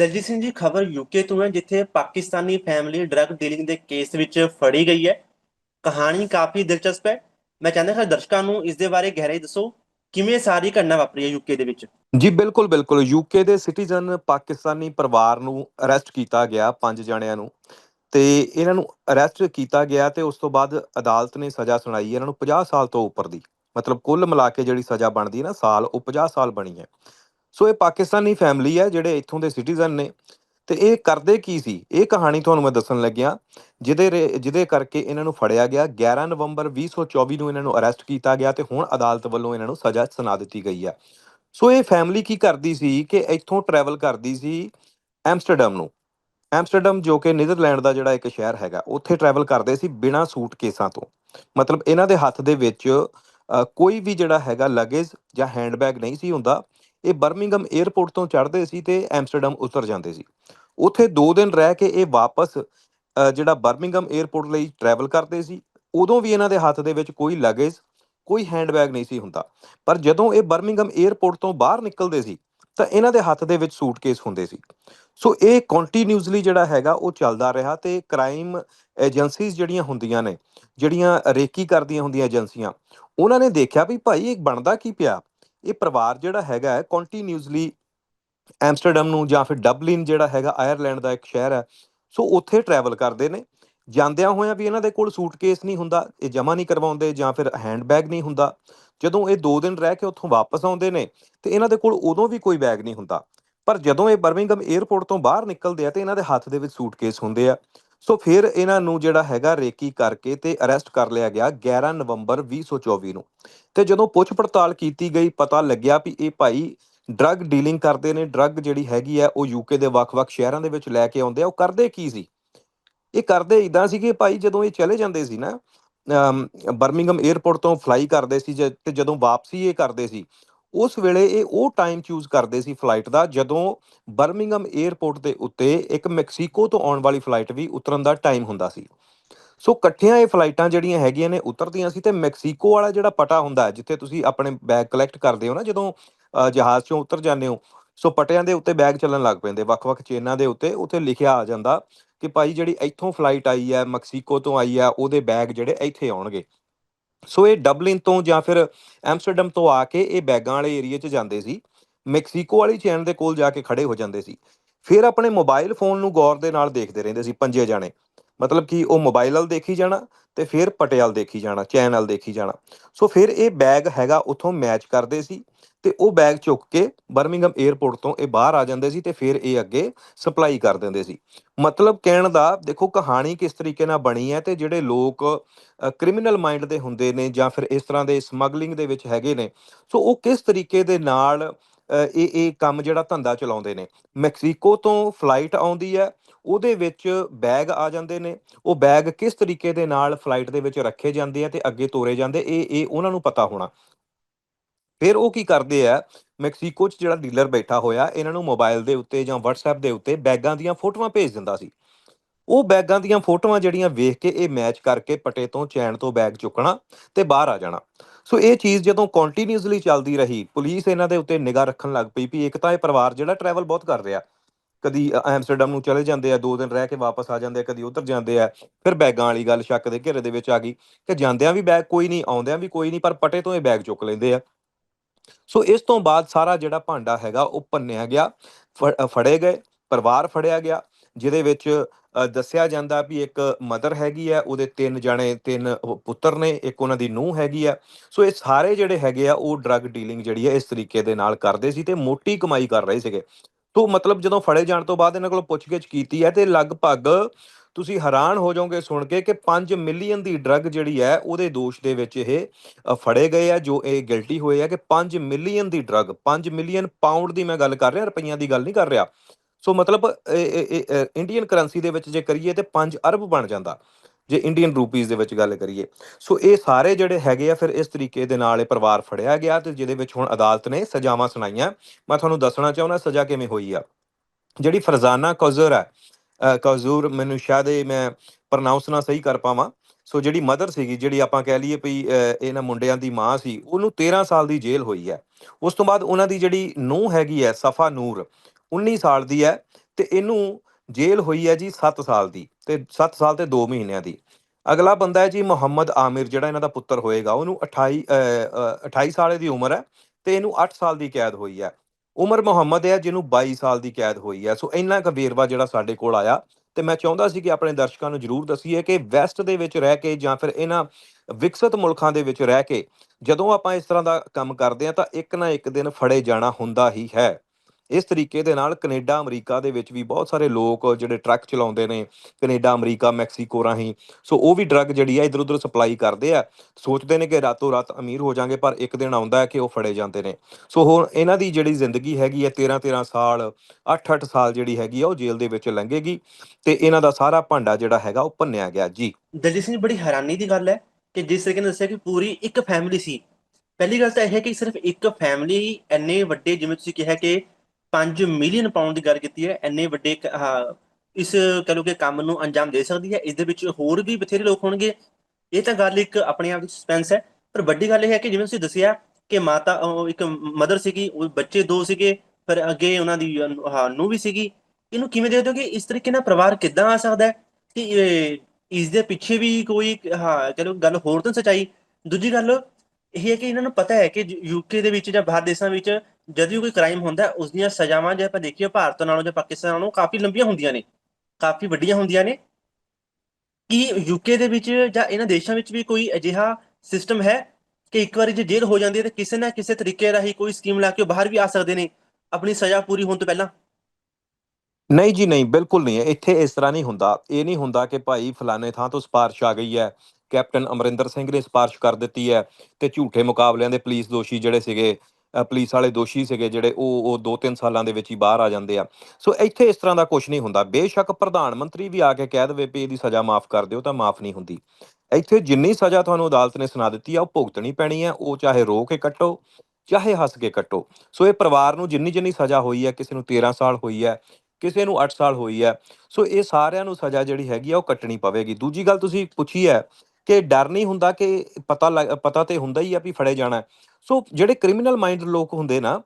ਦਲਜੀਤ ਸਿੰਘ ਜੀ, ਖਬਰ ਯੂਕੇ ਤੋਂ ਹੈ, ਜਿੱਥੇ ਪਾਕਿਸਤਾਨੀ ਫੈਮਿਲੀ ਡਰੱਗ ਡੀਲਿੰਗ ਦੇ ਕੇਸ ਵਿੱਚ ਫੜੀ ਗਈ ਹੈ। ਕਹਾਣੀ ਕਾਫੀ ਦਿਲਚਸਪ ਹੈ। ਮੈਂ ਚਾਹੁੰਦਾ ਹਾਂ ਦਰਸ਼ਕਾਂ ਨੂੰ ਇਸ ਦੇ ਬਾਰੇ ਗਹਿਰਾਈ ਦੱਸੋ, ਕਿਵੇਂ ਸਾਰੀ ਘਟਨਾ ਵਾਪਰੀ ਹੈ ਯੂਕੇ ਦੇ ਵਿੱਚ? ਜੀ, ਬਿਲਕੁਲ ਬਿਲਕੁਲ। ਯੂਕੇ ਦੇ ਸਿਟੀਜ਼ਨ ਪਾਕਿਸਤਾਨੀ ਪਰਿਵਾਰ ਨੂੰ ਅਰੈਸਟ ਕੀਤਾ ਗਿਆ ਪੰਜ ਜਣਿਆਂ ਨੂੰ। ਤੇ ਇਹਨਾਂ ਨੂੰ ਅਰੈਸਟ ਕੀਤਾ ਗਿਆ ਤੇ ਉਸ ਤੋਂ ਬਾਅਦ ਅਦਾਲਤ ਨੇ ਸਜ਼ਾ ਸੁਣਾਈ ਇਹਨਾਂ ਨੂੰ 50 ਸਾਲ ਤੋਂ ਉੱਪਰ ਦੀ। ਮਤਲਬ ਕੁੱਲ ਮਿਲਾ ਕੇ ਜਿਹੜੀ ਸਜ਼ਾ ਬਣਦੀ ਹੈ ਨਾ, ਸਾਲ, ਉਹ 50 ਸਾਲ ਬਣੀ ਹੈ। ਸੋ ਇਹ ਪਾਕਿਸਤਾਨੀ ਫੈਮਿਲੀ ਹੈ ਜਿਹੜੇ ਇੱਥੋਂ ਦੇ ਸਿਟੀਜ਼ਨ ਨੇ। ਤੇ ਇਹ ਕਰਦੇ ਕੀ ਸੀ? ਇਹ ਕਹਾਣੀ ਤੁਹਾਨੂੰ ਮੈਂ ਦੱਸਣ ਲੱਗਿਆ। ਜਿਹਦੇ ਰੇ- ਜਿਹਦੇ ਕਰਕੇ ਇਹਨਾਂ ਨੂੰ ਫੜਿਆ ਗਿਆ। 11 ਨਵੰਬਰ 2024 ਨੂੰ ਇਹਨਾਂ ਨੂੰ ਅਰੈਸਟ ਕੀਤਾ ਗਿਆ ਤੇ ਹੁਣ ਅਦਾਲਤ ਵੱਲੋਂ ਇਹਨਾਂ ਨੂੰ ਸਜ਼ਾ ਸੁਣਾ ਦਿੱਤੀ ਗਈ ਹੈ ਸੋ ਇਹ ਫੈਮਿਲੀ ਕੀ ਕਰਦੀ ਸੀ ਕਿ ਇੱਥੋਂ ਟਰੈਵਲ ਕਰਦੀ ਸੀ ਐਮਸਟਰਡਮ ਨੂੰ। ਐਮਸਟਰਡਮ ਜੋ ਕਿ ਨੀਦਰਲੈਂਡ ਦਾ ਜਿਹੜਾ ਇੱਕ ਸ਼ਹਿਰ ਹੈਗਾ, ਉੱਥੇ ਟਰੈਵਲ ਕਰਦੇ ਸੀ ਬਿਨਾਂ ਸੂਟਕੇਸਾਂ ਤੋਂ। ਮਤਲਬ ਇਹਨਾਂ ਦੇ ਹੱਥ ਦੇ ਵਿੱਚ ਕੋਈ ਵੀ ਜਿਹੜਾ ਹੈਗਾ ਲਗੇਜ ਜਾਂ ਹੈਂਡਬੈਗ ਨਹੀਂ ਸੀ ਹੁੰਦਾ। ਇਹ ਬਰਮਿੰਗਮ 에ਅਰਪੋਰਟ ਤੋਂ ਚੜ੍ਹਦੇ ਸੀ ਤੇ ਐਮਸਟਰਡਮ ਉਤਰ ਜਾਂਦੇ ਸੀ। ਉੱਥੇ 2 ਦਿਨ ਰਹਿ ਕੇ ਇਹ ਵਾਪਸ ਜਿਹੜਾ ਬਰਮਿੰਗਮ 에ਅਰਪੋਰਟ ਲਈ ਟਰੈਵਲ ਕਰਦੇ ਸੀ, ਉਦੋਂ ਵੀ ਇਹਨਾਂ ਦੇ ਹੱਥ ਦੇ ਵਿੱਚ ਕੋਈ ਲਗੇਜ ਕੋਈ ਹੈਂਡਬੈਗ ਨਹੀਂ ਸੀ ਹੁੰਦਾ। ਪਰ ਜਦੋਂ ਇਹ ਬਰਮਿੰਗਮ 에ਅਰਪੋਰਟ ਤੋਂ ਬਾਹਰ ਨਿਕਲਦੇ ਸੀ, ਤਾਂ ਇਹਨਾਂ ਦੇ ਹੱਥ ਦੇ ਵਿੱਚ ਸੂਟਕੇਸ ਹੁੰਦੇ ਸੀ। ਸੋ ਇਹ ਕੰਟੀਨਿਊਸਲੀ ਜਿਹੜਾ ਹੈਗਾ ਉਹ ਚੱਲਦਾ ਰਿਹਾ ਤੇ ਕ੍ਰਾਈਮ ਏਜੰਸੀਜ਼ ਜਿਹੜੀਆਂ ਹੁੰਦੀਆਂ ਨੇ, ਜਿਹੜੀਆਂ ਰੇਕੀ ਕਰਦੀਆਂ ਹੁੰਦੀਆਂ ਏਜੰਸੀਆਂ, ਉਹਨਾਂ ਨੇ ਦੇਖਿਆ ਵੀ ਭਾਈ ਇਹ ਬਣਦਾ ਕੀ ਪਿਆ? ਇਹ ਪਰਿਵਾਰ ਜਿਹੜਾ ਹੈਗਾ ਹੈ ਕੰਟੀਨਿਊਸਲੀ ਐਮਸਟਰਡਮ ਨੂੰ ਜਾਂ ਫਿਰ ਡਬਲਿਨ ਜਿਹੜਾ ਹੈਗਾ ਆਇਰਲੈਂਡ ਦਾ ਇੱਕ ਸ਼ਹਿਰ ਹੈ, ਸੋ ਉੱਥੇ ਟਰੈਵਲ ਕਰਦੇ ਨੇ। ਜਾਂਦਿਆਂ ਹੋਇਆਂ ਵੀ ਇਹਨਾਂ ਦੇ ਕੋਲ ਸੂਟਕੇਸ ਨਹੀਂ ਹੁੰਦਾ, ਇਹ ਜਮਾ ਨਹੀਂ ਕਰਵਾਉਂਦੇ ਜਾਂ ਫਿਰ ਹੈਂਡਬੈਗ ਨਹੀਂ ਹੁੰਦਾ। ਜਦੋਂ ਇਹ 2 ਦਿਨ ਰਹਿ ਕੇ ਉੱਥੋਂ ਵਾਪਸ ਆਉਂਦੇ ਨੇ ਤੇ ਇਹਨਾਂ ਦੇ ਕੋਲ ਉਦੋਂ ਵੀ ਕੋਈ ਬੈਗ ਨਹੀਂ ਹੁੰਦਾ। ਪਰ ਜਦੋਂ ਇਹ ਬਰਮਿੰਗਮ 에ਅਰਪੋਰਟ ਤੋਂ ਬਾਹਰ ਨਿਕਲਦੇ ਆ ਤੇ ਇਹਨਾਂ ਦੇ ਹੱਥ ਦੇ ਵਿੱਚ ਸੂਟਕੇਸ ਹੁੰਦੇ ਆ। ਸੋ ਫਿਰ ਇਹਨਾਂ ਨੂੰ ਜਿਹੜਾ ਹੈਗਾ ਰੇਕੀ ਕਰਕੇ ਤੇ ਅਰੈਸਟ ਕਰ ਲਿਆ ਗਿਆ 11 ਨਵੰਬਰ 2024 ਨੂੰ। ਤੇ ਜਦੋਂ ਪੁੱਛ ਪੜਤਾਲ ਕੀਤੀ ਗਈ ਪਤਾ ਲੱਗਿਆ ਵੀ ਇਹ ਭਾਈ ਡਰੱਗ ਡੀਲਿੰਗ ਕਰਦੇ ਨੇ ਡਰੱਗ ਜਿਹੜੀ ਹੈਗੀ ਆ ਉਹ ਯੂਕੇ ਦੇ ਵੱਖ-ਵੱਖ ਸ਼ਹਿਰਾਂ ਦੇ ਵਿੱਚ ਲੈ ਕੇ ਆਉਂਦੇ ਆ ਉਹ ਕਰਦੇ ਕੀ ਸੀ? ਇਹ ਕਰਦੇ ਇਦਾਂ ਸੀ ਕਿ ਭਾਈ ਜਦੋਂ ਇਹ ਚਲੇ ਜਾਂਦੇ ਸੀ ਨਾ ਅਮ, ਬਰਮਿੰਗਮ 에ਅਰਪੋਰਟ ਤੋਂ ਫਲਾਈ ਕਰਦੇ ਸੀ ਤੇ ਜਦੋਂ ਵਾਪਸੀ ਇਹ ਕਰਦੇ ਸੀ ਉਸ ਵੇਲੇ ਇਹ ਉਹ ਟਾਈਮ ਚੂਜ਼ ਕਰਦੇ ਸੀ ਫਲਾਈਟ ਦਾ, ਜਦੋਂ ਬਰਮਿੰਗਮ 에ਅਰਪੋਰਟ ਦੇ ਉੱਤੇ ਇੱਕ ਮੈਕਸੀਕੋ ਤੋਂ ਆਉਣ ਵਾਲੀ ਫਲਾਈਟ ਵੀ ਉਤਰਨ ਦਾ ਟਾਈਮ ਹੁੰਦਾ ਸੀ। ਸੋ ਇਕੱਠੀਆਂ ਇਹ ਫਲਾਈਟਾਂ ਜਿਹੜੀਆਂ ਹੈਗੀਆਂ ਨੇ ਉਤਰਦੀਆਂ ਸੀ ਤੇ ਮੈਕਸੀਕੋ ਵਾਲਾ ਜਿਹੜਾ ਪਟਾ ਹੁੰਦਾ ਜਿੱਥੇ ਤੁਸੀਂ ਆਪਣੇ ਬੈਗ ਕਲੈਕਟ ਕਰਦੇ ਹੋ ਨਾ, ਜਦੋਂ ਜਹਾਜ਼ 'ਚੋਂ ਉਤਰ ਜਾਂਦੇ ਹੋ ਸੋ ਪਟਿਆਂ ਦੇ ਉੱਤੇ ਬੈਗ ਚੱਲਣ ਲੱਗ ਪੈਂਦੇ, ਵੱਖ-ਵੱਖ ਚੇਨਾਂ ਦੇ ਉੱਤੇ, ਉੱਥੇ ਲਿਖਿਆ ਆ ਜਾਂਦਾ ਕਿ ਭਾਈ ਜਿਹੜੀ ਇੱਥੋਂ ਫਲਾਈਟ ਆਈ ਹੈ ਮੈਕਸੀਕੋ ਤੋਂ ਆਈ ਹੈ, ਉਹਦੇ ਬੈਗ ਜਿਹੜੇ ਇੱਥੇ ਆਉਣਗੇ। ਸੋ ਇਹ ਡਬਲਿਨ ਤੋਂ ਜਾਂ ਫਿਰ ਐਮਸਟਰਡਮ ਤੋਂ ਆ ਕੇ ਇਹ ਬੈਗਾਂ ਵਾਲੇ ਏਰੀਆ 'ਚ ਜਾਂਦੇ ਸੀ। ਮੈਕਸੀਕੋ ਵਾਲੀ ਚੈਨ ਦੇ ਕੋਲ ਜਾ ਕੇ ਖੜੇ ਹੋ ਜਾਂਦੇ ਸੀ। ਫਿਰ ਆਪਣੇ ਮੋਬਾਈਲ ਫੋਨ ਨੂੰ ਗੌਰ ਦੇ ਨਾਲ ਦੇਖਦੇ ਰਹਿੰਦੇ ਸੀ ਪੰਜੇ ਜਾਣੇ। ਮਤਲਬ ਕਿ ਉਹ ਮੋਬਾਈਲ ਵੱਲ ਦੇਖੀ ਜਾਣਾ ਤੇ ਫਿਰ ਪਟਿਆਲ ਦੇਖੀ ਜਾਣਾ, ਚੈਨ ਵੱਲ ਦੇਖੀ ਜਾਣਾ। ਸੋ ਫਿਰ ਇਹ ਬੈਗ ਹੈਗਾ ਉੱਥੋਂ ਮੈਚ ਕਰਦੇ ਸੀ। ਤੇ ਉਹ ਬੈਗ ਚੁੱਕ ਕੇ ਬਰਮਿੰਗਮ 에ਅਰਪੋਰਟ ਤੋਂ ਇਹ ਬਾਹਰ ਆ ਜਾਂਦੇ ਸੀ ਤੇ ਫਿਰ ਇਹ ਅੱਗੇ ਸਪਲਾਈ ਕਰ ਦਿੰਦੇ ਸੀ। ਮਤਲਬ ਕਹਿਣ ਦਾ, ਦੇਖੋ ਕਹਾਣੀ ਕਿਸ ਤਰੀਕੇ ਨਾਲ ਬਣੀ ਹੈ ਤੇ ਜਿਹੜੇ ਲੋਕ ਕ੍ਰਿਮੀਨਲ ਮਾਈਂਡ ਦੇ ਹੁੰਦੇ ਨੇ ਜਾਂ ਫਿਰ ਇਸ ਤਰ੍ਹਾਂ ਦੇ ਸਮਗਲਿੰਗ ਦੇ ਵਿੱਚ ਹੈਗੇ ਨੇ, ਸੋ ਉਹ ਕਿਸ ਤਰੀਕੇ ਦੇ ਨਾਲ ਇਹ ਇਹ ਕੰਮ ਜਿਹੜਾ ਧੰਦਾ ਚਲਾਉਂਦੇ ਨੇ। ਮੈਕਸੀਕੋ ਤੋਂ ਫਲਾਈਟ ਆਉਂਦੀ ਹੈ, ਉਹਦੇ ਵਿੱਚ ਬੈਗ ਆ ਜਾਂਦੇ ਨੇ, ਉਹ ਬੈਗ ਕਿਸ ਤਰੀਕੇ ਦੇ ਨਾਲ ਫਲਾਈਟ ਦੇ ਵਿੱਚ ਰੱਖੇ ਜਾਂਦੇ ਆ ਤੇ ਅੱਗੇ ਤੋਰੇ ਜਾਂਦੇ, ਇਹ ਇਹ ਉਹਨਾਂ ਨੂੰ ਪਤਾ ਹੋਣਾ। ਫਿਰ ਉਹ ਕੀ ਕਰਦੇ ਆ, ਮੈਕਸੀਕੋ 'ਚ ਜਿਹੜਾ ਡੀਲਰ ਬੈਠਾ ਹੋਇਆ, ਇਹਨਾਂ ਨੂੰ ਮੋਬਾਈਲ ਦੇ ਉੱਤੇ ਜਾਂ WhatsApp ਦੇ ਉੱਤੇ ਬੈਗਾਂ ਦੀਆਂ ਫੋਟੋਆਂ ਭੇਜ ਦਿੰਦਾ ਸੀ। ਉਹ ਬੈਗਾਂ ਦੀਆਂ ਫੋਟੋਆਂ ਜਿਹੜੀਆਂ ਵੇਖ ਕੇ ਇਹ ਮੈਚ ਕਰਕੇ ਪਟੇ ਤੋਂ ਚੈਨ ਤੋਂ ਬੈਗ ਚੁੱਕਣਾ ਤੇ ਬਾਹਰ ਆ ਜਾਣਾ। ਸੋ ਇਹ ਚੀਜ਼ ਜਦੋਂ ਕੰਟੀਨਿਊਸਲੀ ਚੱਲਦੀ ਰਹੀ, ਪੁਲਿਸ ਇਹਨਾਂ ਦੇ ਉੱਤੇ ਨਿਗਾਹ ਰੱਖਣ ਲੱਗ ਪਈ ਵੀ ਇੱਕ ਤਾਂ ਇਹ ਪਰਿਵਾਰ ਜਿਹੜਾ ਟਰੈਵਲ ਬਹੁਤ ਕਰ ਰਿਹਾ। ਕਦੀ ਅ- ਐਮਸਟਰਡਮ ਨੂੰ ਚਲੇ ਜਾਂਦੇ ਆ, ਦੋ ਦਿਨ ਰਹਿ ਕੇ ਵਾਪਸ ਆ ਜਾਂਦੇ ਆ, ਕਦੀ ਉਧਰ ਜਾਂਦੇ ਆ, ਫਿਰ ਬੈਗਾਂ ਵਾਲੀ ਗੱਲ ਸ਼ੱਕ ਦੇ ਘੇਰੇ ਦੇ ਵਿੱਚ ਆ ਗਈ ਕਿ ਜਾਂਦਿਆਂ ਵੀ ਬੈਗ ਕੋਈ ਨਹੀਂ, ਆਉਂਦਿਆਂ ਵੀ ਕੋਈ ਨਹੀਂ, ਪਰ ਪਟੇ ਤੋਂ ਇਹ ਬੈਗ ਚੁੱਕ ਲੈਂਦੇ ਆ। ਸੋ ਇਸ ਤੋਂ ਬਾਅਦ ਸਾਰਾ ਜਿਹੜਾ ਭਾਂਡਾ ਹੈਗਾ ਉਹ ਭੰਨਿਆ ਗਿਆ ਫੜੇ ਗਏ ਪਰਿਵਾਰ ਫੜਿਆ ਗਿਆ ਜਿਹਦੇ ਵਿੱਚ ਅ, ਦੱਸਿਆ ਜਾਂਦਾ ਵੀ ਇੱਕ ਮਦਰ ਹੈਗੀ ਆ ਉਹਦੇ ਤਿੰਨ ਜਣੇ ਤਿੰਨ ਪੁੱਤਰ ਨੇ ਇੱਕ ਉਹਨਾਂ ਦੀ ਨੂੰਹ ਹੈਗੀ ਆ ਸੋ ਇਹ ਸਾਰੇ ਜਿਹੜੇ ਹੈਗੇ ਆ ਉਹ ਡਰੱਗ ਡੀਲਿੰਗ ਜਿਹੜੀ ਹੈ ਇਸ ਤਰੀਕੇ ਦੇ ਨਾਲ ਕਰਦੇ ਸੀ ਤੇ ਮੋਟੀ ਕਮਾਈ ਕਰ ਰਹੇ ਸੀਗੇ। ਤੋਂ ਮਤਲਬ ਜਦੋਂ ਫੜੇ ਜਾਣ ਤੋਂ ਬਾਅਦ ਇਹਨਾਂ ਕੋਲ ਪੁੱਛਗਿੱਛ ਕੀਤੀ ਹੈ ਤੇ ਲਗਭਗ ਤੁਸੀਂ ਹੈਰਾਨ ਹੋ ਜਾਓਗੇ ਸੁਣ ਕੇ ਕਿ 5 ਮਿਲੀਅਨ ਦੀ ਡਰੱਗ ਜਿਹੜੀ ਹੈ, ਉਹਦੇ ਦੋਸ਼ ਦੇ ਵਿੱਚ ਇਹ ਫੜੇ ਗਏ ਆ, ਜੋ ਇਹ ਗਿਲਟੀ ਹੋਏ ਆ ਕਿ 5 ਮਿਲੀਅਨ ਦੀ ਡਰੱਗ 5 ਮਿਲੀਅਨ ਪਾਉਂਡ ਦੀ ਮੈਂ ਗੱਲ ਕਰ ਰਿਹਾ, ਰੁਪਈਆਂ ਦੀ ਗੱਲ ਨਹੀਂ ਕਰ ਰਿਹਾ। ਸੋ ਮਤਲਬ ਇੰਡੀਅਨ ਕਰੰਸੀ ਦੇ ਵਿੱਚ ਜੇ ਕਰੀਏ ਤੇ 5 ਅਰਬ ਬਣ ਜਾਂਦਾ, ਜੇ ਇੰਡੀਅਨ ਰੂਪੀਜ਼ ਦੇ ਵਿੱਚ ਗੱਲ ਕਰੀਏ। ਸੋ ਇਹ ਸਾਰੇ ਜਿਹੜੇ ਹੈਗੇ ਆ, ਫਿਰ ਇਸ ਤਰੀਕੇ ਦੇ ਨਾਲ ਇਹ ਪਰਿਵਾਰ ਫੜਿਆ ਗਿਆ ਤੇ ਜਿਹਦੇ ਵਿੱਚ ਹੁਣ ਅਦਾਲਤ ਨੇ ਸਜ਼ਾਵਾਂ ਸੁਣਾਈਆਂ। ਮੈਂ ਤੁਹਾਨੂੰ ਦੱਸਣਾ ਚਾਹੁੰਦਾ, ਸਜ਼ਾ ਕਿਵੇਂ ਹੋਈ ਆ? ਜਿਹੜੀ ਫਰਜ਼ਾਨਾ ਕੌਜ਼ਰ ਹੈ ਕੌਜ਼ੂਰ ਮੈਨੂੰ ਸ਼ਾਇਦ ਇਹ ਮੈਂ ਪ੍ਰੋਨਾਂਸ ਨਾ ਸਹੀ ਕਰ ਪਾਵਾਂ। ਸੋ ਜਿਹੜੀ ਮਦਰ ਸੀਗੀ ਜਿਹੜੀ ਆਪਾਂ ਕਹਿ ਲਈਏ ਵੀ ਇਹਨਾਂ ਮੁੰਡਿਆਂ ਦੀ ਮਾਂ ਸੀ ਉਹਨੂੰ 13 ਸਾਲ ਦੀ ਜੇਲ੍ਹ ਹੋਈ ਹੈ। ਉਸ ਤੋਂ ਬਾਅਦ ਉਹਨਾਂ ਦੀ ਜਿਹੜੀ ਨੂੰਹ ਹੈਗੀ ਹੈ ਸਫਾ ਨੂਰ 19 ਸਾਲ ਦੀ ਹੈ ਤੇ ਇਹਨੂੰ ਜੇਲ੍ਹ ਹੋਈ ਹੈ ਜੀ 7 ਸਾਲ ਦੀ ਤੇ 7 ਸਾਲ ਤੇ 2 ਮਹੀਨਿਆਂ ਦੀ। ਅਗਲਾ ਬੰਦਾ ਹੈ ਜੀ ਮੁਹੰਮਦ ਆਮਿਰ ਜਿਹੜਾ ਇਹਨਾਂ ਦਾ ਪੁੱਤਰ ਹੋਏਗਾ। ਉਹਨੂੰ 28 ਅ, 28 ਸਾਲ ਦੀ ਉਮਰ ਹੈ ਤੇ ਇਹਨੂੰ 8 ਸਾਲ ਦੀ ਕੈਦ ਹੋਈ ਹੈ। ਉਮਰ ਮੁਹੰਮਦ ਹੈ, ਜਿਹਨੂੰ 22 ਸਾਲ ਦੀ ਕੈਦ ਹੋਈ ਹੈ। ਸੋ ਇੰਨਾ ਕੁ ਵੇਰਵਾ ਜਿਹੜਾ ਸਾਡੇ ਕੋਲ ਆਇਆ, ਤੇ ਮੈਂ ਚਾਹੁੰਦਾ ਸੀ ਕਿ ਆਪਣੇ ਦਰਸ਼ਕਾਂ ਨੂੰ ਜਰੂਰ ਦਸੀਏ ਕਿ ਵੈਸਟ ਦੇ ਵਿੱਚ ਰਹਿ ਕੇ ਜਾਂ ਫਿਰ ਇਹਨਾਂ ਵਿਕਸਿਤ ਮੁਲਕਾਂ ਦੇ ਵਿੱਚ ਰਹਿ ਕੇ ਜਦੋਂ ਆਪਾਂ ਇਸ ਤਰ੍ਹਾਂ ਦਾ ਕੰਮ ਕਰਦੇ ਹਾਂ, ਤਾਂ ਇੱਕ ਨਾ ਇੱਕ ਦਿਨ ਫੜੇ ਜਾਣਾ ਹੁੰਦਾ ਹੀ ਹੈ। ਇਸ ਤਰੀਕੇ ਦੇ ਨਾਲ ਕੈਨੇਡਾ, ਅਮਰੀਕਾ ਦੇ ਵਿੱਚ ਵੀ ਬਹੁਤ ਸਾਰੇ ਲੋਕ ਜਿਹੜੇ ਟਰੱਕ ਚਲਾਉਂਦੇ ਨੇ, ਕੈਨੇਡਾ, ਅਮਰੀਕਾ, ਮੈਕਸੀਕੋ ਰਾਹੀਂ। ਸੋ ਉਹ ਵੀ ਡਰੱਗ ਜਿਹੜੀ ਆ ਇਧਰ ਉਧਰ ਸਪਲਾਈ ਕਰਦੇ ਆ। ਸੋਚਦੇ ਨੇ ਕਿ ਰਾਤੋਂ ਰਾਤ ਅਮੀਰ ਹੋ ਜਾਾਂਗੇ, ਪਰ ਇੱਕ ਦਿਨ ਆਉਂਦਾ ਹੈ ਕਿ ਉਹ ਫੜੇ ਜਾਂਦੇ ਨੇ। ਸੋ ਹੁਣ ਇਹਨਾਂ ਦੀ ਜਿਹੜੀ ਜ਼ਿੰਦਗੀ ਹੈਗੀ ਹੈ 13 13 ਸਾਲ 8 8 ਸਾਲ ਜਿਹੜੀ ਹੈਗੀ ਆ, ਉਹ ਜੇਲ੍ਹ ਦੇ ਵਿੱਚ ਲੰਘੇਗੀ ਤੇ ਇਹਨਾਂ ਦਾ ਸਾਰਾ ਭਾਂਡਾ ਜਿਹੜਾ ਹੈਗਾ, ਉਹ ਭੰਨਿਆ ਗਿਆ। ਜੀ। ਦਲਜੀਤ ਸਿੰਘ ਬੜੀ ਹੈਰਾਨੀ ਦੀ ਗੱਲ ਹੈ ਕਿ ਜਿਸ ਤਰੀਕੇ ਨਾਲ ਦੱਸਿਆ ਕਿ ਪੂਰੀ ਇੱਕ ਫੈਮਿਲੀ ਸੀ। ਪਹਿਲੀ ਗੱਲ ਤਾਂ ਇਹ ਹੈ ਕਿ ਸਿਰਫ ਇੱਕ ਫੈਮਿਲੀ ਇੰਨੇ ਵੱਡੇ, ਜਿਵੇਂ ਤੁਸੀਂ ਕਿਹਾ ਕਿ 5 ਮਿਲੀਅਨ ਪਾਉਂਡ ਦੀ ਗੱਲ ਕੀਤੀ ਹੈ, ਇੰਨੇ ਵੱਡੇ ਇਸ ਕਹ ਲਓ ਕਿ ਕੰਮ ਨੂੰ ਅੰਜਾਮ ਦੇ ਸਕਦੀ ਹੈ, ਇਸ ਦੇ ਵਿੱਚ ਹੋਰ ਵੀ ਬਥੇਰੇ ਲੋਕ ਹੋਣਗੇ। ਇਹ ਤਾਂ ਗੱਲ ਇੱਕ ਆਪਣੇ ਆਪ ਵਿੱਚ ਸਸਪੈਂਸ ਹੈ, ਪਰ ਵੱਡੀ ਗੱਲ ਇਹ ਹੈ ਕਿ ਜਿਵੇਂ ਤੁਸੀਂ ਦੱਸਿਆ ਕਿ ਮਾਤਾ, ਉਹ ਇੱਕ ਮਦਰ ਸੀਗੀ, ਉਹ ਬੱਚੇ ਦੋ ਸੀਗੇ ਪਰ ਅੱਗੇ ਉਹਨਾਂ ਦੀ ਹਾਂ ਨੂੰ ਵੀ ਸੀਗੀ। ਇਹਨੂੰ ਕਿਵੇਂ ਦੇਖਦੇ ਹੋ ਕਿ ਇਸ ਤਰੀਕੇ ਨਾਲ ਪਰਿਵਾਰ ਕਿੱਦਾਂ ਆ ਸਕਦਾ ਹੈ? ਕਿ ਇਹ ਇਸ ਦੇ ਪਿੱਛੇ ਵੀ ਕੋਈ ਹਾਂ ਚਲੋ ਗੱਲ ਹੋਰ ਤਾਂ ਸਚਾਈ। ਦੂਜੀ ਗੱਲ ਇਹ ਹੈ ਕਿ ਇਹਨਾਂ ਨੂੰ ਪਤਾ ਹੈ ਕਿ ਯੂਕੇ ਦੇ ਵਿੱਚ ਜਾਂ ਬਾਹਰ ਦੇਸ਼ਾਂ ਵਿੱਚ ਜਦ ਵੀ ਕੋਈ ਕ੍ਰਾਈਮ ਹੁੰਦਾ ਹੈ, ਉਸ ਦੀਆਂ ਸਜ਼ਾਵਾਂ ਜੇ ਆਪਾਂ ਦੇਖੀਏ ਭਾਰਤ ਨਾਲੋਂ ਜਾਂ ਪਾਕਿਸਤਾਨ ਨਾਲੋਂ ਕਾਫੀ ਲੰਬੀਆਂ ਹੁੰਦੀਆਂ ਨੇ ਕਾਫੀ ਵੱਡੀਆਂ ਹੁੰਦੀਆਂ ਨੇ। ਕੀ ਯੂਕੇ ਦੇ ਵਿੱਚ ਜਾਂ ਇਹਨਾਂ ਦੇਸ਼ਾਂ ਵਿੱਚ ਵੀ ਕੋਈ ਅਜਿਹਾ ਸਿਸਟਮ ਹੈ ਕਿ ਇੱਕ ਵਾਰੀ ਜੇ ਜੇਲ੍ਹ ਹੋ ਜਾਂਦੀ ਹੈ ਤਾਂ ਕਿਸੇ ਨਾ ਕਿਸੇ ਤਰੀਕੇ ਰਾਹੀਂ ਕੋਈ ਸਕੀਮ ਲਾ ਕੇ ਬਾਹਰ ਵੀ ਆ ਸਕਦੇ ਨੇ ਆਪਣੀ ਸਜ਼ਾ ਪੂਰੀ ਹੋਣ ਤੋਂ ਪਹਿਲਾਂ? ਨਹੀਂ ਜੀ ਨਹੀਂ ਬਿਲਕੁਲ ਨਹੀਂ ਇੱਥੇ ਇਸ ਤਰ੍ਹਾਂ ਨਹੀਂ ਹੁੰਦਾ। ਇਹ ਨਹੀਂ ਹੁੰਦਾ ਕਿ ਭਾਈ ਫਲਾਣੇ ਥਾਂ ਤੋਂ ਸਿਫਾਰਿਸ਼ ਆ ਗਈ ਹੈ ਕੈਪਟਨ ਅਮਰਿੰਦਰ ਸਿੰਘ ਨੇ ਸਿਫਾਰਿਸ਼ ਕਰ ਦਿੱਤੀ ਹੈ ਤੇ ਝੂਠੇ ਮੁਕਾਬਲਿਆਂ ਦੇ ਪੁਲਿਸ ਦੋਸ਼ੀ ਜਿਹੜੇ ਸੀਗੇ ਪੁਲਿਸ ਵਾਲੇ ਦੋਸ਼ੀ ਸੀਗੇ ਜਿਹੜੇ ਉਹ ਉਹ 2-3 ਸਾਲਾਂ ਦੇ ਵਿੱਚ ਹੀ ਬਾਹਰ ਆ ਜਾਂਦੇ ਆ। ਸੋ ਇੱਥੇ ਇਸ ਤਰ੍ਹਾਂ ਦਾ ਕੁਝ ਨਹੀਂ ਹੁੰਦਾ। ਬੇਸ਼ੱਕ ਪ੍ਰਧਾਨ ਮੰਤਰੀ ਵੀ ਆ ਕੇ ਕਹਿ ਦੇਵੇ ਵੀ ਇਹਦੀ ਸਜ਼ਾ ਮਾਫ ਕਰ ਦਿਓ ਤਾਂ ਮਾਫ ਨਹੀਂ ਹੁੰਦੀ। ਇੱਥੇ ਜਿੰਨੀ ਸਜ਼ਾ ਤੁਹਾਨੂੰ ਅਦਾਲਤ ਨੇ ਸੁਣਾ ਦਿੱਤੀ ਆ, ਉਹ ਭੁਗਤਣੀ ਪੈਣੀ ਹੈ ਉਹ ਚਾਹੇ ਰੋ ਕੇ ਕੱਟੋ, ਚਾਹੇ ਹੱਸ ਕੇ ਕੱਟੋ। ਸੋ ਇਹ ਪਰਿਵਾਰ ਨੂੰ ਜਿੰਨੀ ਜਿੰਨੀ ਸਜ਼ਾ ਹੋਈ ਹੈ, ਕਿਸੇ ਨੂੰ 13 ਸਾਲ ਹੋਈ ਹੈ, ਕਿਸੇ ਨੂੰ 8 ਸਾਲ ਹੋਈ ਹੈ, ਸੋ ਇਹ ਸਾਰਿਆਂ ਨੂੰ ਸਜ਼ਾ ਜਿਹੜੀ ਹੈਗੀ ਆ, ਉਹ ਕੱਟਣੀ ਪਵੇਗੀ। ਦੂਜੀ ਗੱਲ ਤੁਸੀਂ ਪੁੱਛੀ ਹੈ ਕਿ ਡਰ ਨਹੀਂ ਹੁੰਦਾ ਕਿ ਪਤਾ ਲੱਗ- ਪਤਾ ਤੇ ਹੁੰਦਾ ਹੀ ਆ ਵੀ ਫੜੇ ਜਾਣਾ। ਸੋ ਜਿਹੜੇ ਕ੍ਰਿਮੀਨਲ ਮਾਈਂਡ ਲੋਕ ਹੁੰਦੇ ਨਾ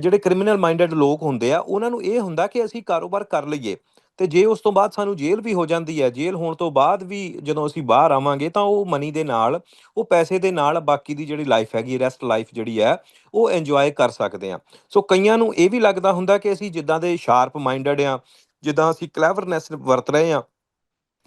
ਜਿਹੜੇ ਕ੍ਰਿਮੀਨਲ ਮਾਈਂਡਡ ਲੋਕ ਹੁੰਦੇ ਆ, ਉਹਨਾਂ ਨੂੰ ਇਹ ਹੁੰਦਾ ਕਿ ਅਸੀਂ ਕਾਰੋਬਾਰ ਕਰ ਲਈਏ ਤੇ ਜੇ ਉਸ ਤੋਂ ਬਾਅਦ ਸਾਨੂੰ ਜੇਲ੍ਹ ਵੀ ਹੋ ਜਾਂਦੀ ਹੈ, ਜੇਲ੍ਹ ਹੋਣ ਤੋਂ ਬਾਅਦ ਵੀ ਜਦੋਂ ਅਸੀਂ ਬਾਹਰ ਆਵਾਂਗੇ ਤਾਂ ਉਹ ਮਨੀ ਦੇ ਨਾਲ, ਉਹ ਪੈਸੇ ਦੇ ਨਾਲ ਬਾਕੀ ਦੀ ਜਿਹੜੀ ਲਾਈਫ ਹੈਗੀ ਰੈਸਟ ਲਾਈਫ ਜਿਹੜੀ ਹੈ, ਉਹ ਇੰਜੋਏ ਕਰ ਸਕਦੇ ਆ ਸੋ ਕਈਆਂ ਨੂੰ ਇਹ ਵੀ ਲੱਗਦਾ ਹੁੰਦਾ ਕਿ ਅਸੀਂ ਜਿੱਦਾਂ ਦੇ ਸ਼ਾਰਪ ਮਾਈਂਡਡ ਆ ਜਿੱਦਾਂ ਅਸੀਂ ਕਲੈਵਰਨੈਸ ਵਰਤ ਰਹੇ ਆ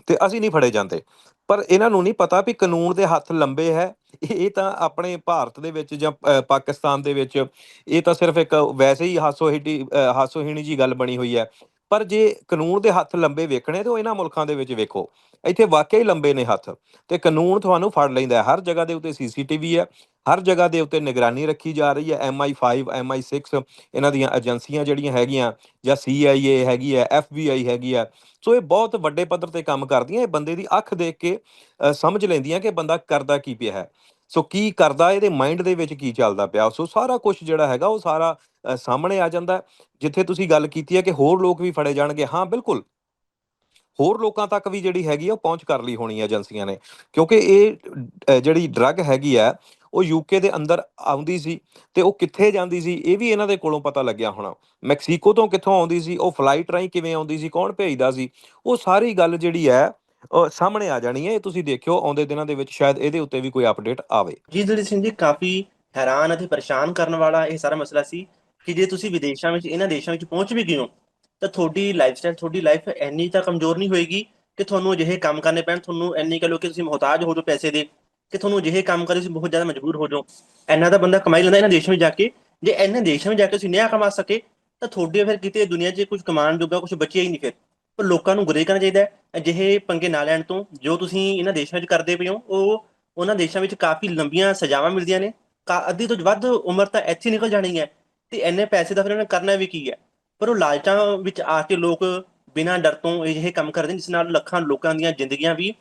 ਤੇ ਅਸੀਂ ਨਹੀਂ ਫੜੇ ਜਾਂਦੇ। ਪਰ ਇਹਨਾਂ ਨੂੰ ਨਹੀਂ ਪਤਾ ਵੀ ਕਾਨੂੰਨ ਦੇ ਹੱਥ ਲੰਬੇ ਹੈ। ਇਹ ਤਾਂ ਆਪਣੇ ਭਾਰਤ ਦੇ ਵਿੱਚ ਜਾਂ ਪਾਕਿਸਤਾਨ ਦੇ ਵਿੱਚ ਇਹ ਤਾਂ ਸਿਰਫ ਇੱਕ ਵੈਸੇ ਹੀ ਹਾਸੋਹੀਣੀ ਹਾਸੋਹੀਣੀ ਜੀ ਗੱਲ ਬਣੀ ਹੋਈ ਹੈ। ਪਰ ਜੇ ਕਾਨੂੰਨ ਦੇ ਹੱਥ ਲੰਬੇ ਵੇਖਣੇ ਤੇ ਉਹ ਇਹਨਾਂ ਮੁਲਕਾਂ ਦੇ ਵਿੱਚ ਵੇਖੋ। ਇੱਥੇ ਵਾਕਿਆ ਹੀ ਲੰਬੇ ਨੇ ਹੱਥ ਤੇ ਕਾਨੂੰਨ ਤੁਹਾਨੂੰ ਫੜ ਲੈਂਦਾ ਹਰ ਜਗ੍ਹਾ ਦੇ ਉੱਤੇ ਸੀਸੀਟੀਵੀ ਹੈ। ਹਰ ਜਗ੍ਹਾ ਦੇ ਉੱਤੇ ਨਿਗਰਾਨੀ ਰੱਖੀ ਜਾ ਰਹੀ ਹੈ। MI5 MI6 ਇਹਨਾਂ ਦੀਆਂ ਏਜੰਸੀਆਂ ਜਿਹੜੀਆਂ ਹੈਗੀਆਂ ਜਾਂ CIA ਹੈਗੀ ਹੈ FBI ਹੈਗੀ ਹੈ। ਸੋ ਇਹ ਬਹੁਤ ਵੱਡੇ ਪੱਧਰ ਤੇ ਕੰਮ ਕਰਦੀਆਂ। ਇਹ ਬੰਦੇ ਦੀ ਅੱਖ ਦੇਖ ਕੇ ਸਮਝ ਲੈਂਦੀਆਂ ਕਿ ਬੰਦਾ ਕਰਦਾ ਕੀ ਪਿਆ ਹੈ। ਸੋ ਕੀ ਕਰਦਾ, ਇਹਦੇ ਮਾਈਂਡ ਦੇ ਵਿੱਚ ਕੀ ਚੱਲਦਾ ਪਿਆ? ਸੋ ਸਾਰਾ ਕੁਝ ਜਿਹੜਾ ਹੈਗਾ ਉਹ ਸਾਰਾ ਸਾਹਮਣੇ ਆ ਜਾਂਦਾ ਜਿੱਥੇ ਤੁਸੀਂ ਗੱਲ ਕੀਤੀ ਹੈ ਕਿ ਹੋਰ ਲੋਕ ਵੀ ਫੜੇ ਜਾਣਗੇ। ਹਾਂ, ਬਿਲਕੁਲ। ਹੋਰ ਲੋਕਾਂ ਤੱਕ ਵੀ ਜਿਹੜੀ ਹੈਗੀ ਆ ਉਹ ਪਹੁੰਚ ਕਰ ਲਈ ਹੋਣੀ ਹੈ ਏਜੰਸੀਆਂ ਨੇ। ਕਿਉਂਕਿ ਇਹ ਜਿਹੜੀ ਡਰੱਗ ਹੈਗੀ ਆ ਉਹ ਯੂਕੇ ਦੇ ਅੰਦਰ ਆਉਂਦੀ ਸੀ ਤੇ ਉਹ ਕਿੱਥੇ ਜਾਂਦੀ ਸੀ ਇਹ ਵੀ ਇਹਨਾਂ ਦੇ ਕੋਲੋਂ ਪਤਾ ਲੱਗਿਆ ਹੋਣਾ। ਮੈਕਸੀਕੋ ਤੋਂ ਕਿੱਥੋਂ ਆਉਂਦੀ ਸੀ, ਉਹ ਫਲਾਈਟ ਰਾਹੀਂ ਕਿਵੇਂ ਆਉਂਦੀ ਸੀ, ਕੌਣ ਭੇਜਦਾ ਸੀ, ਉਹ ਸਾਰੀ ਗੱਲ ਜਿਹੜੀ ਹੈ ਸਾਹਮਣੇ ਆ ਜਾਣੀ ਹੈ, ਇਹ ਤੁਸੀਂ ਦੇਖਿਓ ਆਉਂਦੇ ਦਿਨਾਂ ਦੇ ਵਿੱਚ ਸ਼ਾਇਦ ਇਹਦੇ ਉੱਤੇ ਵੀ ਕੋਈ ਅਪਡੇਟ ਆਵੇ। ਜੀ ਦਲੀਪ ਸਿੰਘ ਜੀ, ਕਾਫੀ ਹੈਰਾਨ ਅਤੇ ਪਰੇਸ਼ਾਨ ਕਰਨ ਵਾਲਾ ਇਹ ਸਾਰਾ ਮਸਲਾ ਸੀ ਕਿ ਜੇ ਤੁਸੀਂ ਵਿਦੇਸ਼ਾਂ ਵਿੱਚ, ਇਹਨਾਂ ਦੇਸ਼ਾਂ ਵਿੱਚ ਪਹੁੰਚ ਵੀ ਗਏ ਹੋ, ਤਾਂ ਤੁਹਾਡੀ ਲਾਈਫਸਟਾਈਲ ਤੁਹਾਡੀ ਲਾਈਫ ਇੰਨੀ ਤਾਂ ਕਮਜ਼ੋਰ ਨਹੀਂ ਹੋਏਗੀ ਕਿ ਤੁਹਾਨੂੰ ਅਜਿਹੇ ਕੰਮ ਕਰਨੇ ਪੈਣ, ਤੁਹਾਨੂੰ ਇੰਨੀ ਕਹ ਲਓ ਕਿ ਤੁਸੀਂ ਮੁਹਤਾਜ ਹੋ ਜਾਓ ਪੈਸੇ ਦੇ। ਕਿ ਤੁਹਾਨੂੰ ਅਜਿਹੇ ਕੰਮ ਕਰੇ ਤੁਸੀਂ ਬਹੁਤ ਜ਼ਿਆਦਾ ਮਜਬੂਰ ਹੋ ਜਾਓ। ਇੰਨਾ ਤਾਂ ਬੰਦਾ ਕਮਾਈ ਲੈਂਦਾ ਇਹਨਾਂ ਦੇਸ਼ਾਂ ਵਿੱਚ ਜਾ ਕੇ। ਜੇ ਇਹਨਾਂ ਦੇਸ਼ਾਂ ਵਿੱਚ ਜਾ ਕੇ ਤੁਸੀਂ ਨਿਆ ਕਮਾ ਸਕੇ, ਤਾਂ ਤੁਹਾਡੇ ਫਿਰ ਕਿਤੇ ਦੁਨੀਆ 'ਚ ਕੁਝ ਕਮਾਉਣ ਜੋਗਾ ਕੁਝ ਬਚਿਆ ਹੀ ਨਹੀਂ ਫਿਰ। ਪਰ ਲੋਕਾਂ ਨੂੰ ਗੁਰੇਜ਼ ਕਰਨਾ ਚਾਹੀਦਾ ਅਜਿਹੇ ਪੰਗੇ ਨਾ ਲੈਣ ਤੋਂ ਜੋ ਤੁਸੀਂ ਇਹਨਾਂ ਦੇਸ਼ਾਂ ਵਿੱਚ ਕਰਦੇ ਪਏ ਹੋ, ਉਹ ਉਹਨਾਂ ਦੇਸ਼ਾਂ ਵਿੱਚ ਕਾਫੀ ਲੰਬੀਆਂ ਸਜ਼ਾਵਾਂ ਮਿਲਦੀਆਂ ਨੇ। ਕਾ ਅੱਧੀ ਤੋਂ ਵੱਧ ਉਮਰ ਤਾਂ ਇੱਥੇ ਨਿਕਲ ਜਾਣੀ ਹੈ। ਤੇ ਇੰਨੇ ਪੈਸੇ ਦਾ ਫਿਰ ਉਹਨੇ ਕਰਨਾ ਵੀ ਕੀ ਹੈ? ਪਰ ਉਹ ਲਾਲਚਾਂ ਵਿੱਚ ਆ ਕੇ ਲੋਕ ਬਿਨਾਂ ਡਰ ਤੋਂ ਅਜਿਹੇ ਕੰਮ ਕਰਦੇ ਨੇ, ਜਿਸ ਨਾਲ ਲੱਖਾਂ ਲੋਕਾਂ ਦੀਆਂ ਜ਼ਿੰਦਗੀਆਂ ਵੀ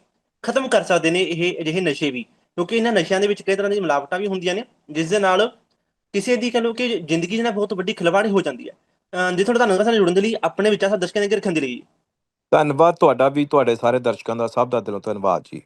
ਖਤਮ ਕਰ ਸਕਦੇ ਨੇ ਇਹ ਅਜਿਹੇ ਨਸ਼ੇ ਵੀ, ਕਿਉਂਕਿ ਇਹਨਾਂ ਨਸ਼ਿਆਂ ਦੇ ਵਿੱਚ ਕਈ ਤਰ੍ਹਾਂ ਦੀਆਂ ਮਿਲਾਵਟਾਂ ਵੀ ਹੁੰਦੀਆਂ ਨੇ ਜਿਸ ਦੇ ਨਾਲ ਕਿਸੇ ਦੀ ਕਹ ਲਓ ਕਿ ਜ਼ਿੰਦਗੀ ਨਾਲ ਬਹੁਤ ਵੱਡੀ ਖਿਲਵਾੜ ਹੋ ਜਾਂਦੀ ਹੈ। ਅਹ ਜੇ ਤੁਹਾਡਾ ਧੰਨਵਾਦ ਸਾਨੂੰ ਜੁੜਨ ਦੇ ਲਈ, ਆਪਣੇ ਵਿਚਾਰ ਸਾਡੇ ਦਰਸ਼ਕਾਂ ਦੇ ਅੱਗੇ ਰੱਖਣ ਦੇ ਲਈ। ਧੰਨਵਾਦ ਤੁਹਾਡਾ ਵੀ, ਤੁਹਾਡੇ ਸਾਰੇ ਦਰਸ਼ਕਾਂ ਦਾ, ਸਭ ਦਾ ਦਿਲੋਂ ਧੰਨਵਾਦ ਜੀ।